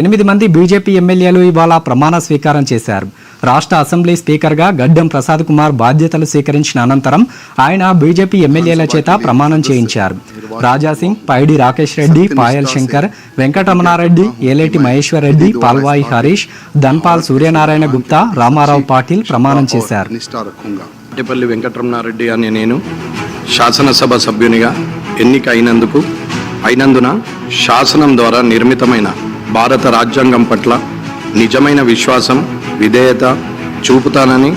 ఎనిమిది మంది బీజేపీ ఎమ్మెల్యేలు ఇవాళ ప్రమాణ స్వీకారం చేశారు. రాష్ట్ర అసెంబ్లీ స్పీకర్గా గడ్డం ప్రసాద్ కుమార్ బాధ్యతలు స్వీకరించిన అనంతరం ఆయన బీజేపీ ఎమ్మెల్యేల చేత ప్రమాణం చేయించారు. రాజాసింగ్ పైడి రాకేష్ రెడ్డి పాయల్ శంకర్ వెంకటరమణారెడ్డి ఏలేటి మహేశ్వర్ రెడ్డి పాల్వాయి హరీష్ ధన్పాల్ సూర్యనారాయణ గుప్తా రామారావు పాటిల్ ప్రమాణం చేశారు. వెంకటరమణారెడ్డి అని నేను శాసనసభ సభ్యునిగా ఎన్నిక అయినందుకు అయినందున శాసనం ద్వారా నిర్మితమైన భారత రాజ్యాంగం పట్ల నిజమైన విశ్వాసం విధేయత చూపుతానని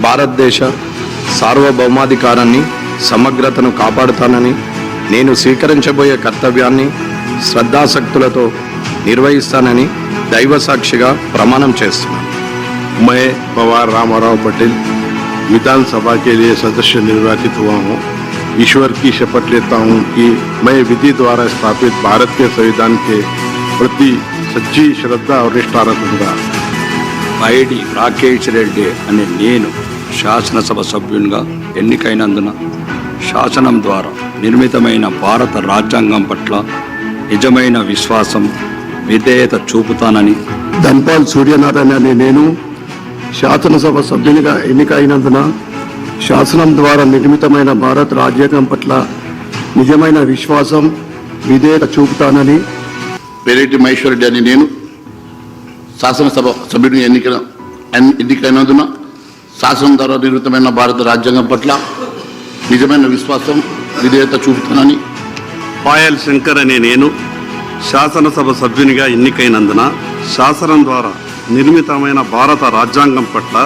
భారతదేశ సార్వభౌమాధికారాన్ని సమగ్రతను కాపాడుతానని నేను స్వీకరించబోయే కర్తవ్యాన్ని శ్రద్ధాసక్తులతో నిర్వహిస్తానని దైవసాక్షిగా ప్రమాణం చేస్తున్నాను मैं पवार रामाराव पटेल विधानसभा के लिए सदस्य निर्वाचित हुआ हूँ ईश्वर की शपथ लेता हूँ कि मैं विधि द्वारा स्थापित भारत के संविधान के ప్రతి సజ్జి శ్రద్ధ వరిష్టారథుడుగా ఐడి రాకేష్ రెడ్డి అనే నేను శాసనసభ సభ్యునిగా ఎన్నికైనందున శాసనం ద్వారా నిర్మితమైన భారత రాజ్యాంగం పట్ల నిజమైన విశ్వాసం విధేయత చూపుతానని ధన్పాల్ సూర్యనారాయణ అనే నేను శాసనసభ సభ్యునిగా ఎన్నికైనందున శాసనం ద్వారా నిర్మితమైన భారత రాజ్యాంగం పట్ల నిజమైన విశ్వాసం విధేయత చూపుతానని పేరేటి మహేశ్వర్ రెడ్డి అని నేను శాసనసభ సభ్యుడిని ఎన్నిక ఎన్- ఎన్నికైనందున శాసనం ద్వారా నిర్మితమైన భారత రాజ్యాంగం పట్ల నిజమైన విశ్వాసం విధేయత చూపుతానని పాయల్ శంకర్ అనే నేను శాసనసభ సభ్యునిగా ఎన్నికైనందున శాసనం ద్వారా నిర్మితమైన భారత రాజ్యాంగం పట్ల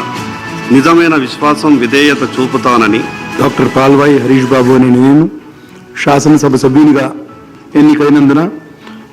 నిజమైన విశ్వాసం విధేయత చూపుతానని డాక్టర్ పాల్వాయి హరీష్ బాబు అనే నేను శాసనసభ సభ్యునిగా ఎన్నికైనందున